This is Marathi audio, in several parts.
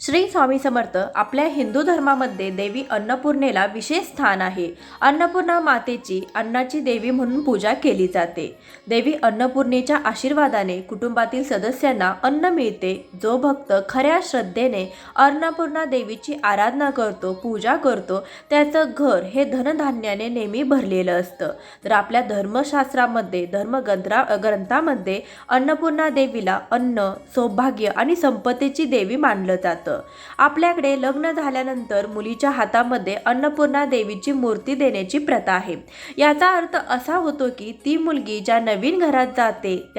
श्री स्वामी समर्थ आपल्या हिंदू धर्मामध्ये देवी अन्नपूर्णेला विशेष स्थान आहे. अन्नपूर्णा मातेची अन्नाची देवी म्हणून पूजा केली जाते. देवी अन्नपूर्णेच्या आशीर्वादाने कुटुंबातील सदस्यांना अन्न मिळते. जो भक्त खऱ्या श्रद्धेने अन्नपूर्णा देवीची आराधना करतो पूजा करतो त्याचं घर हे धनधान्याने नेहमी भरलेलं असतं. तर आपल्या धर्मशास्त्रामध्ये धर्मग्रंथा ग्रंथामध्ये अन्नपूर्णा देवीला अन्न सौभाग्य आणि संपत्तीची देवी मानलं जातं. आपल्याकडे लग्न झाल्यानंतर मुलीच्या हातामध्ये अन्नपूर्णा देवीची मूर्ती देण्याची प्रथा आहे. याचा अर्थ असा होतो की ती मुलगी ज्या नवीन घरात जाते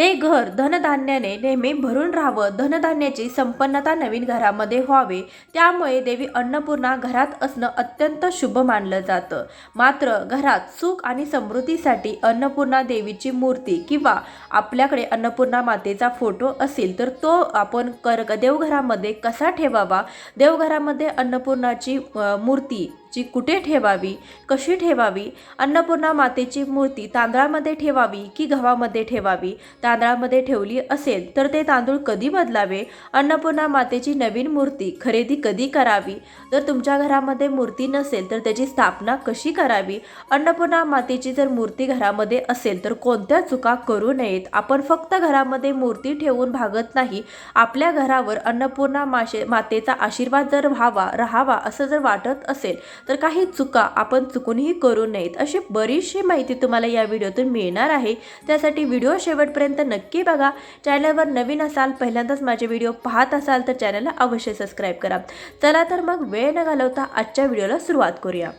ते घर धनधान्याने नेहमी भरून राहावं धनधान्याची संपन्नता नवीन घरामध्ये व्हावे. त्यामुळे देवी अन्नपूर्णा घरात असणं अत्यंत शुभ मानलं जातं. मात्र घरात सुख आणि समृद्धीसाठी अन्नपूर्णा देवीची मूर्ती किंवा आपल्याकडे अन्नपूर्णा मातेचा फोटो असेल तर तो आपण कर देवघरामध्ये कसा ठेवावा? देवघरामध्ये अन्नपूर्णाची मूर्ती ची कुठे ठेवावी कशी ठेवावी अन्नपूर्णा मातेची मूर्ती तांदळामध्ये ठेवावी की गव्हामध्ये ठेवावी? तांदळामध्ये ठेवली असेल तर ते तांदूळ कधी बदलावे? अन्नपूर्णा मातेची नवीन मूर्ती खरेदी कधी करावी? जर तुमच्या घरामध्ये मूर्ती नसेल तर त्याची स्थापना कशी करावी? अन्नपूर्णा मातेची जर मूर्ती घरामध्ये असेल तर कोणत्या चुका करू नयेत? आपण फक्त घरामध्ये मूर्ती ठेवून भागत नाही. आपल्या घरावर अन्नपूर्णा माशे मातेचा आशीर्वाद जर व्हावा राहावा असं जर वाटत असेल तर काही चुका आपण चुकूनही करू नयेत अशी बरीचशी माहिती तुम्हाला या व्हिडिओतून मिळणार आहे. त्यासाठी व्हिडिओ शेवटपर्यंत नक्की बघा. चॅनलवर नवीन असाल पहिल्यांदाच माझे व्हिडिओ पाहत असाल तर चॅनलला अवश्य सबस्क्राईब करा. चला तर मग वेळ न घालवता आजच्या व्हिडिओला सुरुवात करूया.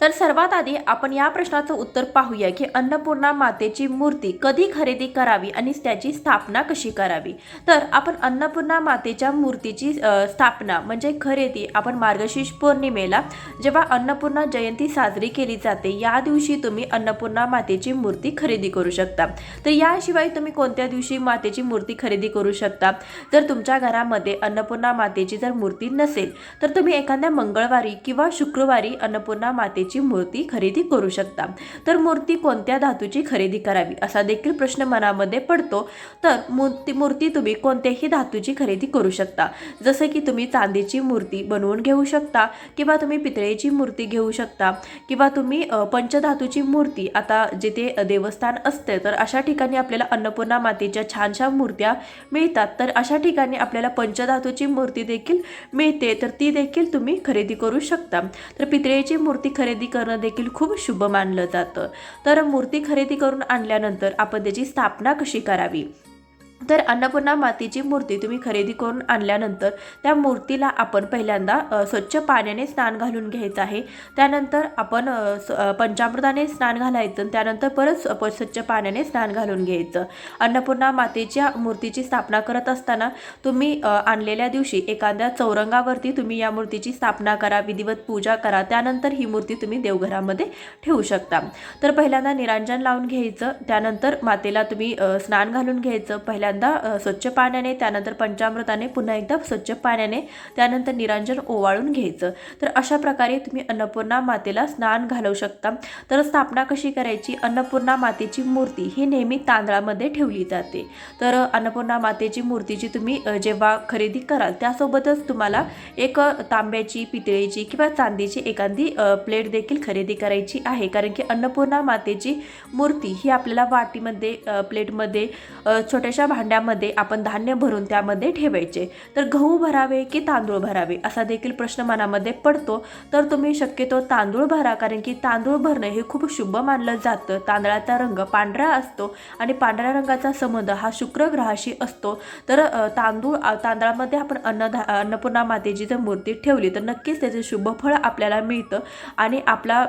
तर सर्वात आधी आपण या प्रश्नाचं उत्तर पाहूया की अन्नपूर्णा मातेची मूर्ती कधी खरेदी करावी आणि त्याची स्थापना कशी करावी? तर आपण अन्नपूर्णा मातेच्या मूर्तीची स्थापना म्हणजे खरेदी आपण मार्गशीर्ष पौर्णिमेला जेव्हा अन्नपूर्णा जयंती साजरी केली जाते या दिवशी तुम्ही अन्नपूर्णा मातेची मूर्ती खरेदी करू शकता. तर याशिवाय तुम्ही कोणत्या दिवशी मातेची मूर्ती खरेदी करू शकता? जर तुमच्या घरामध्ये अन्नपूर्णा मातेची जर मूर्ती नसेल तर तुम्ही एखाद्या मंगळवारी किंवा शुक्रवारी अन्नपूर्णा मातेची मूर्ती खरेदी करू शकता. तर मूर्ती कोणत्या धातूची खरेदी करावी? असा देखील प्रश्न मनामध्ये पडतो. तर मूर्ती मूर्ती तुम्ही कोणत्याही धातूची खरेदी करू शकता. जसं की तुम्ही चांदीची मूर्ती बनवून घेऊ शकता किंवा तुम्ही पितळेची मूर्ती घेऊ शकता किंवा तुम्ही पंचधातूची मूर्ती आता जिथे देवस्थान असते तर अशा ठिकाणी आपल्याला अन्नपूर्णा मातेच्या छानशा मूर्त्या मिळतात. तर अशा ठिकाणी आपल्याला पंचधातूची मूर्ती देखील मिळते. तर ती देखील तुम्ही खरेदी करू शकता. तर पितळेची मूर्ती खरेदी करणं देखील खूप शुभ मानलं जातं. तर मूर्ती खरेदी करून आणल्यानंतर आपण त्याची स्थापना कशी करावी? तर अन्नपूर्णा मातेची मूर्ती तुम्ही खरेदी करून आणल्यानंतर त्या मूर्तीला आपण पहिल्यांदा स्वच्छ पाण्याने स्नान घालून घ्यायचं आहे. त्यानंतर आपण स- पंचामृताने स्नान घालायचं आणि त्यानंतर परत प- स्वच्छ पाण्याने स्नान घालून घ्यायचं. अन्नपूर्णा मातेच्या मूर्तीची स्थापना करत असताना तुम्ही आणलेल्या दिवशी एखाद्या चौरंगावरती तुम्ही या मूर्तीची स्थापना करा विधिवत पूजा करा. त्यानंतर ही मूर्ती तुम्ही देवघरामध्ये ठेवू शकता. तर पहिल्यांदा निरांजन लावून घ्यायचं. त्यानंतर मातेला तुम्ही स्नान घालून घ्यायचं. पहिल्या पहिल्यांदा स्वच्छ पाण्याने त्यानंतर पंचामृताने पुन्हा एकदा स्वच्छ पाण्याने त्यानंतर निरांजन ओवाळून घ्यायचं. तर अशा प्रकारे तुम्ही अन्नपूर्णा मातेला स्नान घालवू शकता. तर स्थापना कशी करायची? अन्नपूर्णा मातेची मूर्ती ही नेहमी तांदळामध्ये ठेवली जाते. तर अन्नपूर्णा मातेची मूर्तीची तुम्ही जेव्हा खरेदी कराल त्यासोबतच तुम्हाला एक तांब्याची पितळेची किंवा चांदीची एखादी प्लेट देखील खरेदी करायची आहे. कारण की अन्नपूर्णा मातेची मूर्ती ही आपल्याला वाटीमध्ये प्लेटमध्ये छोट्याशा भांड्यामध्ये आपण धान्य भरून त्यामध्ये ठेवायचे. तर गहू भरावे की तांदूळ भरावे? असा देखील प्रश्न मनामध्ये पडतो. तर तुम्ही शक्यतो तांदूळ भरा कारण की तांदूळ भरणं हे खूप शुभ मानलं जातं. तांदळाचा रंग पांढरा असतो आणि पांढऱ्या रंगाचा संबंध हा शुक्र ग्रहाशी असतो. तर तांदूळ तांदळामध्ये आपण अन्नधा अन्नपूर्णा मातेची जर मूर्ती ठेवली तर नक्कीच त्याचे शुभ फळ आपल्याला मिळतं आणि आपला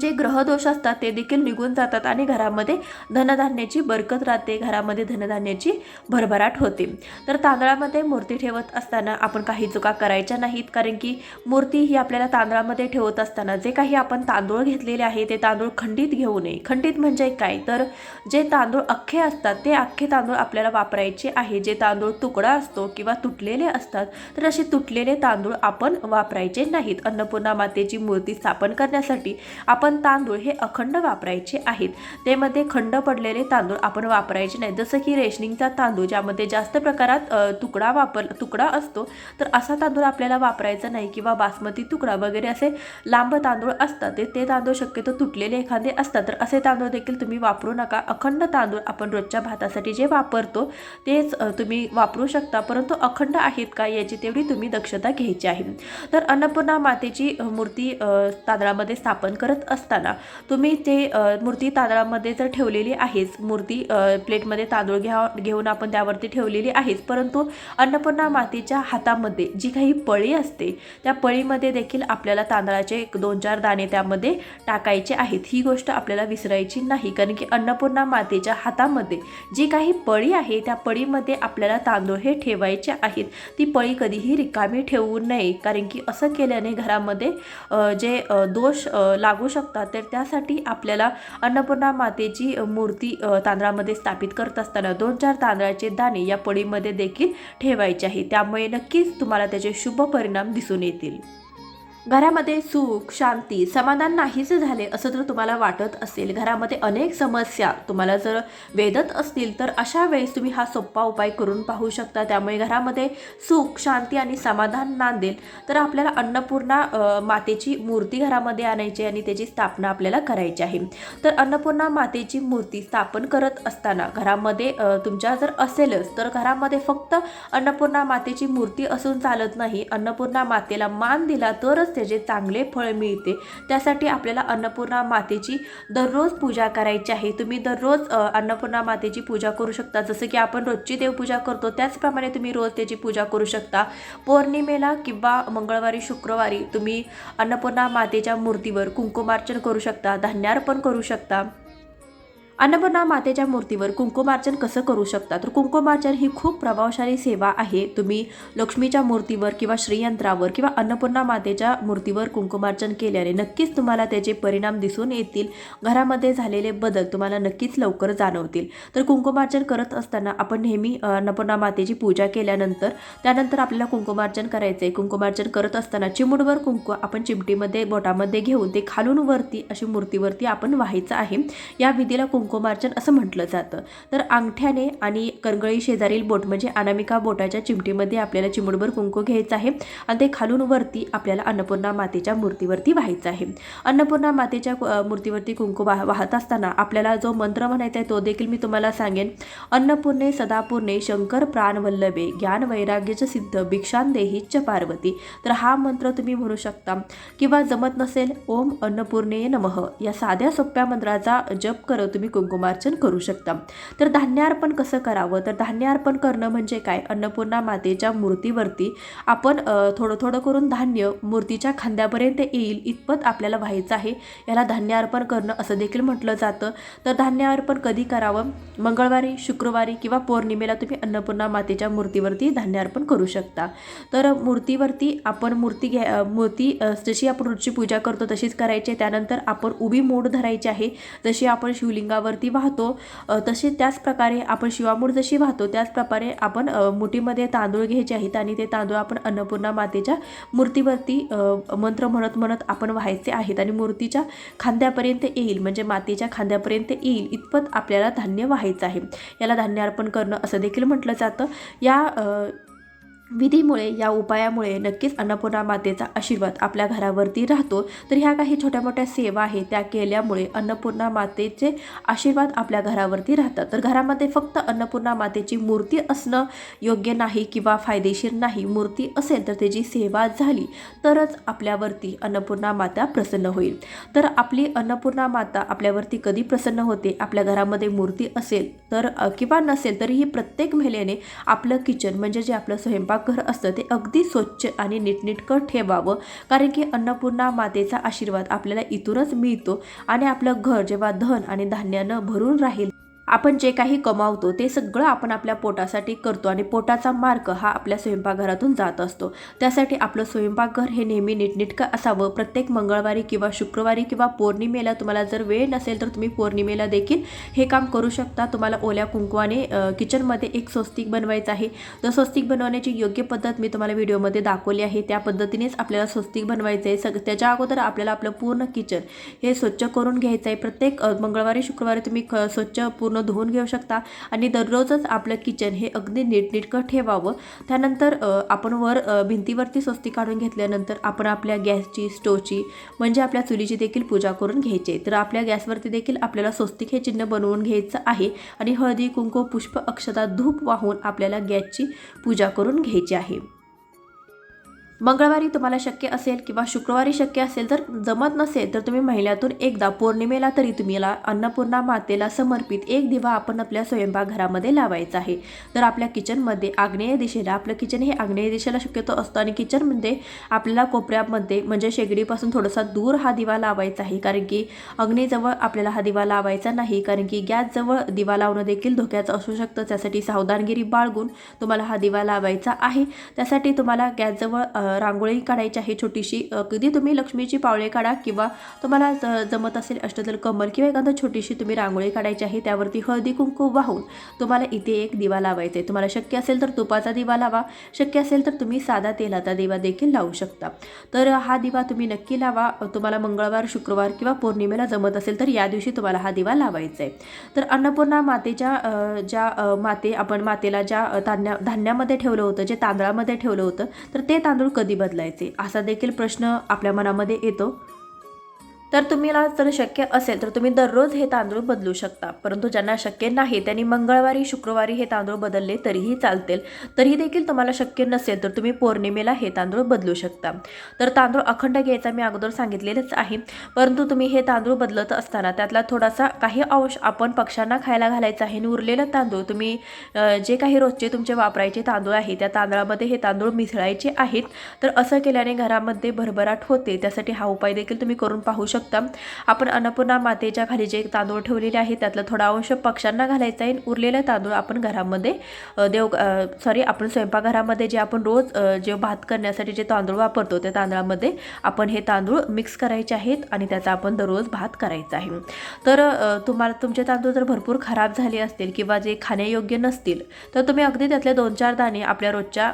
जे ग्रहदोष असतात ते देखील निघून जातात आणि घरामध्ये धनधान्याची बरकत राहते. घरामध्ये धनधान्याची भरभराट होते. तर तांदळामध्ये मूर्ती ठेवत असताना आपण काही चुका करायच्या नाहीत कारण की मूर्ती ही आपल्याला तांदळामध्ये ठेवत असताना जे काही आपण तांदूळ घेतलेले आहे ते तांदूळ खंडित घेऊ नये. खंडित म्हणजे काय? तर जे तांदूळ अख्खे असतात ते अख्खे तांदूळ आपल्याला वापरायचे आहे. जे तांदूळ तुकडा असतो किंवा तुटलेले असतात तर असे तुटलेले तांदूळ आपण वापरायचे नाहीत. अन्नपूर्णा मातेची मूर्ती स्थापन करण्यासाठी आपण आपण तांदूळ हे अखंड वापरायचे आहेत. त्यामध्ये खंड पडलेले तांदूळ आपण वापरायचे नाही. जसं की रेशनिंगचा तांदूळ ज्यामध्ये जास्त प्रकारात तुकडा वापर तुकडा असतो तर असा तांदूळ आपल्याला वापरायचा नाही किंवा बासमती तुकडा वगैरे असे लांब तांदूळ असतात ते ते तांदूळ शक्यतो तुटलेले एखादे असतात. तर असे तांदूळ देखील तुम्ही वापरू नका. अखंड तांदूळ आपण रोजच्या भातासाठी जे वापरतो तेच तुम्ही वापरू शकता. परंतु अखंड आहेत का याची तेवढी तुम्ही दक्षता घ्यायची आहे. तर अन्नपूर्णा मातेची मूर्ती तांदळामध्ये स्थापन करत असताना तुम्ही ते मूर्ती तांदळामध्ये जर ठेवलेली आहेच मूर्ती प्लेटमध्ये तांदूळ घ्या घेऊन आपण त्यावरती ठेवलेली आहेच परंतु अन्नपूर्णा मातेच्या हातामध्ये जी काही पळी असते त्या पळीमध्ये देखील आपल्याला तांदळाचे एक दोन चार दाणे त्यामध्ये टाकायचे आहेत. ही गोष्ट आपल्याला विसरायची नाही कारण की अन्नपूर्णा मातेच्या हातामध्ये जी काही पळी आहे त्या पळीमध्ये आपल्याला तांदूळ हे ठेवायचे आहेत. ती पळी कधीही रिकामी ठेवू नये कारण की असं केल्याने घरामध्ये जे दोष लागू शकतात तर त्यासाठी आपल्याला अन्नपूर्णा मातेची मूर्ती तांदळामध्ये स्थापित करत असताना दोन चार तांदळाचे दाणे या पळीमध्ये देखील ठेवायचे आहे. त्यामुळे नक्कीच तुम्हाला त्याचे शुभ परिणाम दिसून येतील. घरामध्ये सुख शांती समाधान नाहीसे झाले असं जर तुम्हाला वाटत असेल घरामध्ये अनेक समस्या तुम्हाला जर वेधत असतील तर अशा वेळेस तुम्ही हा सोपा उपाय करून पाहू शकता. त्यामुळे घरामध्ये सुख शांती आणि समाधान नांदेल. तर आपल्याला अन्नपूर्णा मातेची मूर्ती घरामध्ये आणायची आणि त्याची स्थापना आपल्याला करायची आहे. तर अन्नपूर्णा मातेची मूर्ती स्थापन करत असताना घरामध्ये तुमच्या जर असेलच तर घरामध्ये फक्त अन्नपूर्णा मातेची मूर्ती असून चालत नाही. अन्नपूर्णा मातेला मान दिला तरच त्याचे चांगले फळ मिळते. त्यासाठी आपल्याला अन्नपूर्णा मातेची दररोज पूजा करायची आहे. तुम्ही दररोज अन्नपूर्णा मातेची पूजा करू शकता. जसं की आपण रोजची देवपूजा करतो त्याचप्रमाणे तुम्ही रोज त्याची पूजा करू शकता. पौर्णिमेला किंवा मंगळवारी शुक्रवारी तुम्ही अन्नपूर्णा मातेच्या मूर्तीवर कुंकुमार्चन करू शकता धान्यार्पण करू शकता. अन्नपूर्णा मातेच्या मूर्तीवर कुंकुमार्चन कसं करू शकता? तर कुंकुमार्चन ही खूप प्रभावशाली सेवा आहे. तुम्ही लक्ष्मीच्या मूर्तीवर किंवा श्रीयंत्रावर किंवा अन्नपूर्णा मातेच्या मूर्तीवर कुंकुमार्चन केल्याने नक्कीच तुम्हाला त्याचे परिणाम दिसून येतील. घरामध्ये झालेले बदल तुम्हाला नक्कीच लवकर जाणवतील. तर कुंकुमार्चन करत असताना आपण नेहमी अन्नपूर्णा मातेची पूजा केल्यानंतर त्यानंतर आपल्याला कुंकुमार्चन करायचं आहे कुंकुमार्चन करत असताना चिमुडवर कुंकू आपण चिमटीमध्ये बोटामध्ये घेऊन ते खालून वरती अशी मूर्तीवरती आपण व्हायचं आहे. या विधीला कुंकू कुंकुमार्चन असं म्हटलं जातं. तर अंगठ्याने आणि करंगळी शेजारील बोट म्हणजे अनामिका बोटाच्या चिमटीमध्ये आपल्याला चिमुडभर कुंकू घ्यायचं आहे आणि ते खालून वरती आपल्याला अन्नपूर्णा मातेच्या मूर्तीवरती व्हायचं आहे. अन्नपूर्णा मातेच्या मूर्तीवरती कुंकू वाह वाहत असताना आपल्याला जो मंत्र म्हणायचा आहे तो देखील मी तुम्हाला सांगेन. अन्नपूर्णे सदापूर्णे शंकर प्राणवल्लभे ज्ञान वैराग्यच सिद्ध भिक्षान च पार्वती. तर हा मंत्र तुम्ही म्हणू शकता. किंवा जमत नसेल ओम अन्नपूर्णे नमः. या साध्या सोप्या मंत्राचा जप करत तुम्ही कुंकुमार्चन करू शकता. तर धान्यार्पण कसं करावं? तर धान्यार्पण करणं म्हणजे काय? अन्नपूर्णा मातेच्या मूर्तीवरती आपण थोडं थोडं करून धान्य मूर्तीच्या खांद्यापर्यंत येईल इतपत आपल्याला व्हायचं आहे. याला धान्यार्पण करणं असं देखील म्हटलं जातं. तर धान्यार्पण कधी करावं? मंगळवारी शुक्रवारी किंवा पौर्णिमेला तुम्ही अन्नपूर्णा मातेच्या मूर्तीवरती धान्यार्पण करू शकता. तर मूर्तीवरती आपण मूर्ती घ्या मूर्ती जशी आपण रोजची पूजा करतो तशीच करायची आहे. त्यानंतर आपण उभी मोड धरायची आहे. जशी आपण शिवलिंगावरती वाहतो. तसे त्याचप्रकारे त्याच प्रकारे आपण शिवामूठ जशी वाहतो त्याचप्रकारे आपण मुठीमध्ये तांदूळ घ्यायचे आहेत आणि ते तांदूळ आपण अन्नपूर्णा मातेच्या मूर्तीवरती मंत्र म्हणत म्हणत आपण व्हायचे आहेत आणि मूर्तीच्या खांद्यापर्यंत येईल म्हणजे मातेच्या खांद्यापर्यंत येईल इतपत आपल्याला धान्य व्हायचं आहे. याला धान्य अर्पण करणं असं देखील म्हटलं जातं. या विधीमुळे या उपायामुळे नक्कीच अन्नपूर्णा मातेचा आशीर्वाद आपल्या घरावरती राहतो. तर ह्या काही छोट्या मोठ्या सेवा आहेत त्या केल्यामुळे अन्नपूर्णा मातेचे आशीर्वाद आपल्या घरावरती राहतात. तर घरामध्ये फक्त अन्नपूर्णा मातेची मूर्ती असणं योग्य नाही किंवा फायदेशीर नाही मूर्ती असेल तर त्याची सेवा झाली तरच आपल्यावरती अन्नपूर्णा माता प्रसन्न होईल. तर आपली अन्नपूर्णा माता आपल्यावरती कधी प्रसन्न होते आपल्या घरामध्ये मूर्ती असेल तर किंवा नसेल तरीही प्रत्येक महिलेने आपलं किचन म्हणजे जे आपलं स्वयंपाक स्वयंपाकघर असतं ते अगदी स्वच्छ आणि नीटनीटकं ठेवावं. कारण की अन्नपूर्णा मातेचा आशीर्वाद आपल्याला इथूनच मिळतो आणि आपलं घर जेव्हा धन आणि धान्यानं भरून राहील आपण जे काही कमावतो ते सगळं आपण आपल्या पोटासाठी करतो आणि पोटाचा मार्ग हा आपल्या स्वयंपाकघरातून जात असतो. त्यासाठी आपलं स्वयंपाकघर हे नेहमी नीटनेटकं असावं. प्रत्येक मंगळवारी किंवा शुक्रवारी किंवा पौर्णिमेला तुम्हाला जर वेळ नसेल तर तुम्ही पौर्णिमेला देखील हे काम करू शकता. तुम्हाला ओल्या कुंकवाने किचनमध्ये एक स्वस्तिक बनवायचं आहे. तर स्वस्तिक बनवण्याची योग्य पद्धत मी तुम्हाला व्हिडिओमध्ये दाखवली आहे. त्या पद्धतीनेच आपल्याला स्वस्तिक बनवायचं आहे. सग त्याच्या अगोदर आपल्याला आपलं पूर्ण किचन हे स्वच्छ करून घ्यायचं आहे. प्रत्येक मंगळवारी शुक्रवारी तुम्ही ख स्वच्छ पूर्ण धुवून घेऊ शकता. आणि दररोजच आपलं किचन हे अगदी नीटनेटकं ठेवावं. त्यानंतर आपण वर भिंतीवरती स्वस्तिक काढून घेतल्यानंतर आपण आपल्या गॅसची स्टोवची म्हणजे आपल्या चुलीची देखील पूजा करून घ्यायची. तर आपल्या गॅसवरती देखील आपल्याला स्वस्तिक हे चिन्ह बनवून घ्यायचं आहे. आणि हळदी कुंकू पुष्प अक्षता धूप वाहून आपल्याला गॅसची पूजा करून घ्यायची आहे. मंगळवारी तुम्हाला शक्य असेल किंवा शुक्रवारी शक्य असेल तर जमत नसेल तर तुम्ही महिन्यातून एकदा पौर्णिमेला तरी तुम्हाला अन्नपूर्णा मातेला समर्पित एक दिवा आपण आपल्या स्वयंपाकघरामध्ये लावायचा आहे. तर आपल्या किचनमध्ये आग्नेय दिशेला आपलं किचन हे आग्नेय दिशेला शक्यतो असतं आणि किचनमध्ये म्हणजे आपल्याला कोपऱ्यामध्ये म्हणजे शेगडीपासून थोडासा दूर हा दिवा लावायचा आहे. कारण की अग्नीजवळ आपल्याला हा दिवा लावायचा नाही. कारण की गॅसजवळ दिवा लावणं देखील धोक्याचं असू शकतं. त्यासाठी सावधानगिरी बाळगून तुम्हाला हा दिवा लावायचा आहे. त्यासाठी तुम्हाला गॅसजवळ रांगोळी काढायची आहे छोटीशी. कधी तुम्ही लक्ष्मीची पावळे काढा किंवा तुम्हाला ज- जमत असेल अष्टदल कमल किंवा एखादं छोटीशी तुम्ही रांगोळी काढायची आहे त्यावरती हळदी कुंकू वाहून तुम्हाला इथे एक दिवा लावायचा आहे. तुम्हाला शक्य असेल तर तुपाचा दिवा लावा. शक्य असेल तर तुम्ही साधा तेलाचा दिवा देखील लावू शकता. तर हा दिवा तुम्ही नक्की लावा. तुम्हाला मंगळवार शुक्रवार किंवा पौर्णिमेला जमत असेल तर या दिवशी तुम्हाला हा दिवा लावायचा आहे. तर अन्नपूर्णा मातेच्या ज्या माते आपण मातेला ज्या धान्या धान्यामध्ये ठेवलं होतं जे तांदळामध्ये ठेवलं होतं तर ते तांदूळ कधी बदलायचे? असा देखील प्रश्न आपल्या मनामध्ये येतो. तर तुम्हाला जर शक्य असेल तर तुम्ही दररोज हे तांदूळ बदलू शकता. परंतु ज्यांना शक्य नाही त्यांनी मंगळवारी शुक्रवारी हे तांदूळ बदलले तरीही चालतील. तरीही देखील तुम्हाला शक्य नसेल तर तुम्ही पौर्णिमेला हे तांदूळ बदलू शकता. तर तांदूळ अखंड घ्यायचा मी अगोदर सांगितलेलंच आहे. परंतु तुम्ही हे तांदूळ बदलत असताना त्यातला थोडासा काही अंश आपण पक्ष्यांना खायला घालायचा आहे. आणि उरलेलं तांदूळ तुम्ही जे काही रोजचे तुमचे वापरायचे तांदूळ आहे त्या तांदळामध्ये हे तांदूळ मिसळायचे आहेत. तर असं केल्याने घरामध्ये भरभराट होते. त्यासाठी हा उपाय देखील तुम्ही करून पाहू शकता. आपण अन्नपूर्णा मातेच्या खाली जे तांदूळ ठेवलेले आहे त्यातला थोडा अंश पक्ष्यांना घालायचा आहे. उरलेला तांदूळ आपण घरामध्ये देव सॉरी आपण स्वयंपाकघरामध्ये जे आपण रोज जे भात करण्यासाठी जे तांदूळ वापरतो त्या तांदळामध्ये आपण हे तांदूळ मिक्स करायचे आहेत आणि त्याचा आपण दररोज भात करायचा आहे. तर तुम्हाला तुमचे तांदूळ जर भरपूर खराब झाले असतील किंवा जे खाण्यायोग्य नसतील तर तुम्ही अगदी त्यातले दोन चार दाणे आपल्या रोजच्या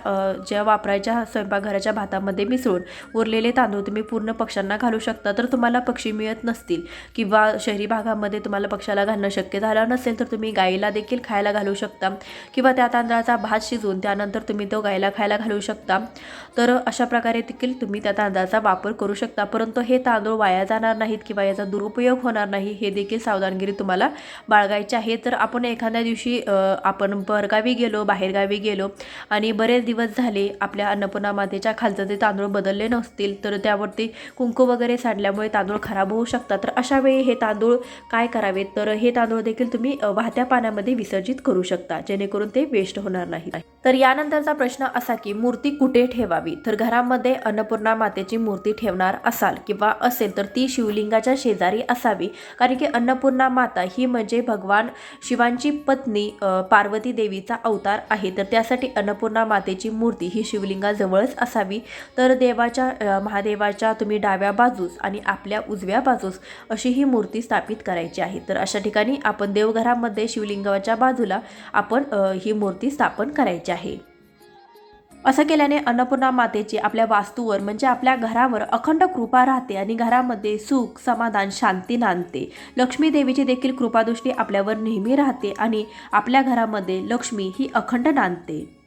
ज्या वापरायच्या स्वयंपाकघराच्या भातामध्ये मिसळून उरलेले तांदूळ तुम्ही पूर्ण पक्ष्यांना घालू शकता. तर तुम्हाला पक्ष पक्षी मिळत नसतील किंवा शहरी भागामध्ये तुम्हाला पक्षाला घालणं शक्य झालं नसेल तर तुम्ही गाईला देखील खायला घालू शकता. किंवा त्या तांदळाचा भात शिजवून त्यानंतर तुम्ही तो गाईला खायला घालू शकता. तर अशा प्रकारे देखील तुम्ही त्या तांदळाचा वापर करू शकता. परंतु हे तांदूळ वाया जाणार नाहीत किंवा याचा दुरुपयोग होणार नाही हे देखील सावधानगिरी तुम्हाला बाळगायची आहे. तर आपण एखाद्या दिवशी आपण परगावी गेलो बाहेरगावी गेलो आणि बरेच दिवस झाले आपल्या अन्नपूर्णा मातेच्या खालचं ते तांदूळ बदलले नसतील तर त्यावरती कुंकू वगैरे सांडल्यामुळे तांदूळ खराब होऊ शकतात. तर अशा वेळी हे तांदूळ काय करावेत तर हे तांदूळ देखील तुम्ही वाहत्या पाण्यामध्ये विसर्जित करू शकता जेणेकरून ते वेस्ट होणार नाही. तर यानंतरचा प्रश्न असा की मूर्ती कुठे ठेवावी? तर घरामध्ये अन्नपूर्णा मातेची मूर्ती ठेवणार असाल किंवा असेल तर ती शिवलिंगाच्या शेजारी असावी. कारण की अन्नपूर्णा माता ही म्हणजे भगवान शिवांची पत्नी पार्वती देवीचा अवतार आहे. तर त्यासाठी अन्नपूर्णा मातेची मूर्ती ही शिवलिंगाजवळच असावी. तर देवाच्या महादेवाच्या तुम्ही डाव्या बाजूस आणि आपल्या उजव्या बाजूस अशी ही मूर्ती स्थापित करायची आहे. तर अशा ठिकाणी आपण देवघरामध्ये शिवलिंगाच्या बाजूला आपण ही मूर्ती स्थापन करायची आहे. असं केल्याने अन्नपूर्णा मातेची आपल्या वास्तूवर म्हणजे आपल्या घरावर अखंड कृपा राहते आणि घरामध्ये सुख समाधान शांती नांदते. लक्ष्मी देवीची देखील कृपादृष्टी आपल्यावर नेहमी राहते आणि आपल्या घरामध्ये लक्ष्मी ही अखंड नांदते.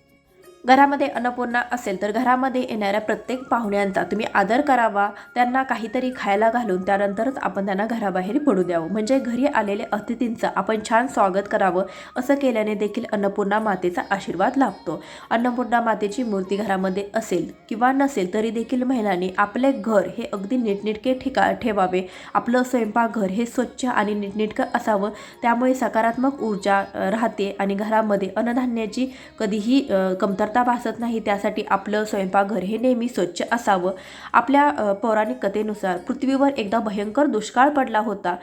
घरामध्ये अन्नपूर्णा असेल तर घरामध्ये येणाऱ्या प्रत्येक पाहुण्यांचा तुम्ही आदर करावा. त्यांना काहीतरी खायला घालून त्यानंतरच आपण त्यांना घराबाहेर पडू द्यावं. म्हणजे घरी आलेले अतिथींचं आपण छान स्वागत करावं असं केल्याने देखील अन्नपूर्णा मातेचा आशीर्वाद लाभतो. अन्नपूर्णा मातेची मूर्ती घरामध्ये असेल किंवा नसेल तरी देखील महिलांनी आपले घर हे अगदी नीटनेटके ठिका ठेवावे. आपलं स्वयंपाकघर हे स्वच्छ आणि नीटनेटकं असावं. त्यामुळे सकारात्मक ऊर्जा राहते आणि घरामध्ये अन्नधान्याची कधीही कमतरता कमतरता भासत नाही त्यासाठी आपलं स्वयंपाकघर हे नेहमी स्वच्छ असावं. आपल्या पौराणिक कथेनुसार पृथ्वीवर एकदा भयंकर दुष्काळ पडला होता.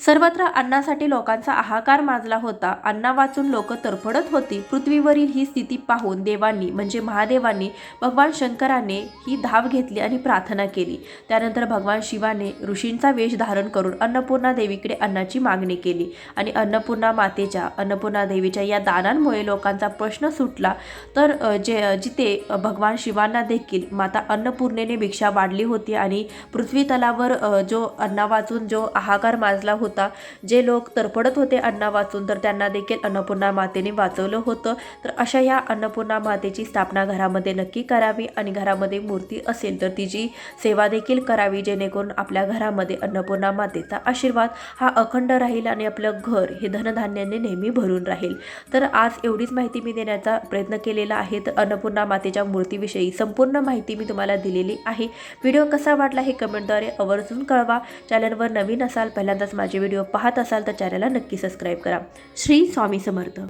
सर्वत्र अन्नासाठी लोकांचा हाहाकार माजला होता. अन्ना वाचून लोक तरफडत होती. पृथ्वीवरील ही स्थिती पाहून देवांनी म्हणजे महादेवांनी भगवान शंकराने ही धाव घेतली आणि प्रार्थना केली. त्यानंतर भगवान शिवाने ऋषींचा वेश धारण करून अन्नपूर्णा देवीकडे अन्नाची मागणी केली आणि अन्नपूर्णा मातेच्या अन्नपूर्णा देवीच्या या दानांमुळे लोकांचा प्रश्न सुटला. तर जे जिथे भगवान शिवांना देखील माता अन्नपूर्णेने भिक्षा वाढली होती आणि पृथ्वी तलावर जो अन्ना वाचून जो हाहाकार माजला होता होता. जे लोक तरफडत होते अन्ना वाचून तर त्यांना देखील अन्नपूर्णा मातेने वाचवलं होतं. तर अशा या अन्नपूर्णा मातेची स्थापना घरामध्ये नक्की करावी आणि घरामध्ये मूर्ती असेल तर तिची सेवा देखील करावी जेणेकरून आपल्या घरामध्ये अन्नपूर्णा मातेचा आशीर्वाद हा अखंड राहील आणि आपलं घर हे धनधान्याने नेहमी भरून राहील. तर आज एवढीच माहिती मी देण्याचा प्रयत्न केलेला आहे. तर अन्नपूर्णा मातेच्या मूर्तीविषयी संपूर्ण माहिती मी तुम्हाला दिलेली आहे. व्हिडिओ कसा वाटला हे कमेंटद्वारे आवर्जून कळवा. चॅनलवर नवीन असाल पहिल्यांदाच माझी माझे व्हिडिओ पाहत असाल तर चॅनलला नक्की सबस्क्राईब करा. श्री स्वामी समर्थ.